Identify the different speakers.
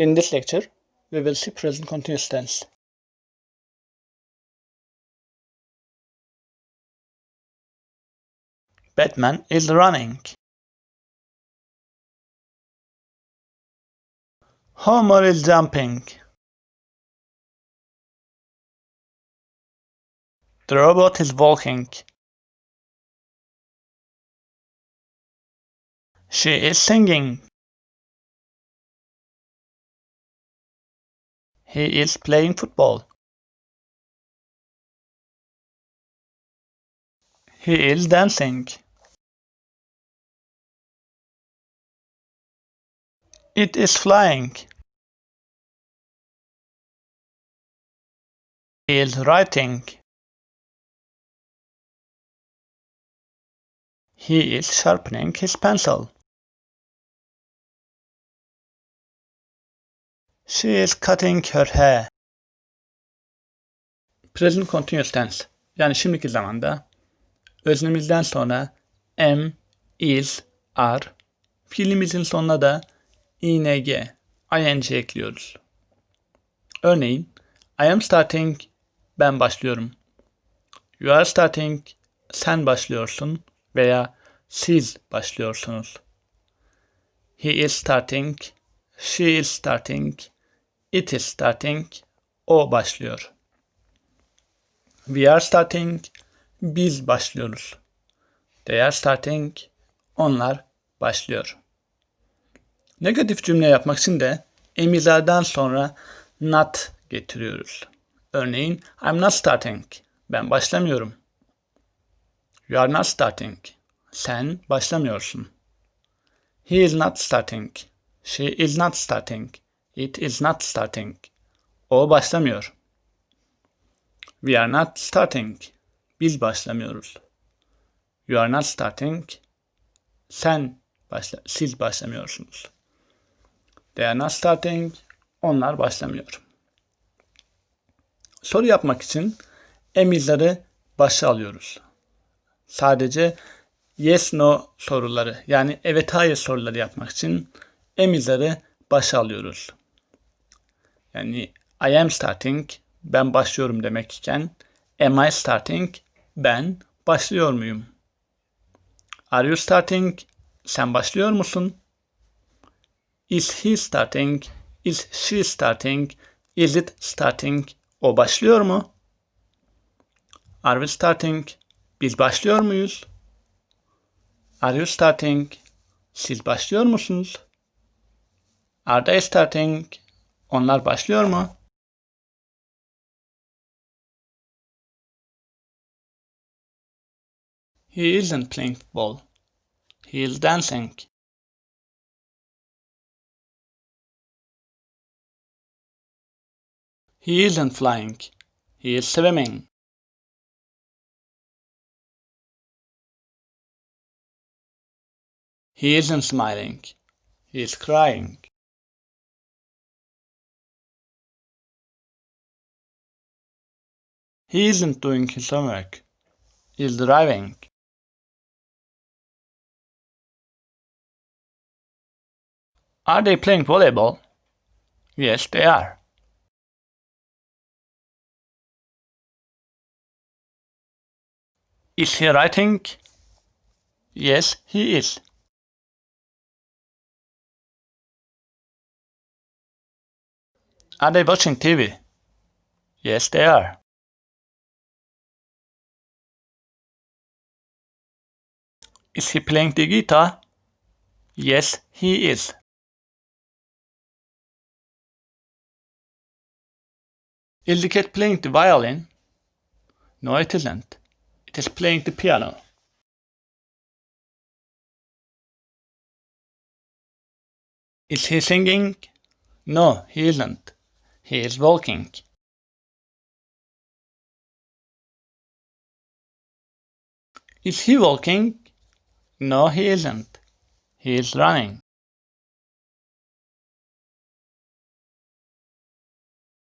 Speaker 1: In this lecture, we will see present continuous tense. Batman is running. Homer is jumping. The robot is walking. She is singing. He is playing football. He is dancing. It is flying. He is writing. He is sharpening his pencil. Her hair. Present continuous tense yani şimdiki zamanda öznemizden sonra am, is, are, fiilimizin sonuna da ing, ing ekliyoruz. Örneğin I am starting ben başlıyorum. You are starting sen başlıyorsun veya siz başlıyorsunuz. He is starting, she is starting, it is starting, o başlıyor. We are starting, biz başlıyoruz. They are starting, onlar başlıyor. Negatif cümle yapmak için de emizlerden sonra not getiriyoruz. Örneğin I'm not starting. Ben başlamıyorum. You are not starting. Sen başlamıyorsun. He is not starting. She is not starting. It is not starting. O başlamıyor. We are not starting. Biz başlamıyoruz. You are not starting. Sen başla siz başlamıyorsunuz. They are not starting. Onlar başlamıyor. Soru yapmak için emirleri başa alıyoruz. Sadece yes no soruları yani evet hayır soruları yapmak için emirleri başa alıyoruz. Yani I am starting ben başlıyorum demek iken am I starting ben başlıyor muyum? Are you starting sen başlıyor musun? Is he starting? Is she starting? Is it starting? O başlıyor mu? Are we starting? Biz başlıyor muyuz? Are you starting? Siz başlıyor musunuz? Are they starting? Onlar başlıyor mu? He isn't playing football. He is dancing. He isn't flying. He is swimming. He isn't smiling. He is crying. He isn't doing his homework. He's driving. Are they playing volleyball? Yes, they are. Is he writing? Yes, he is. Are they watching TV? Yes, they are. Is he playing the guitar? Yes, he is. Is the cat playing the violin? No, it isn't. It is playing the piano. Is he singing? No, he isn't. He is walking. Is he walking? No, he isn't. He is running.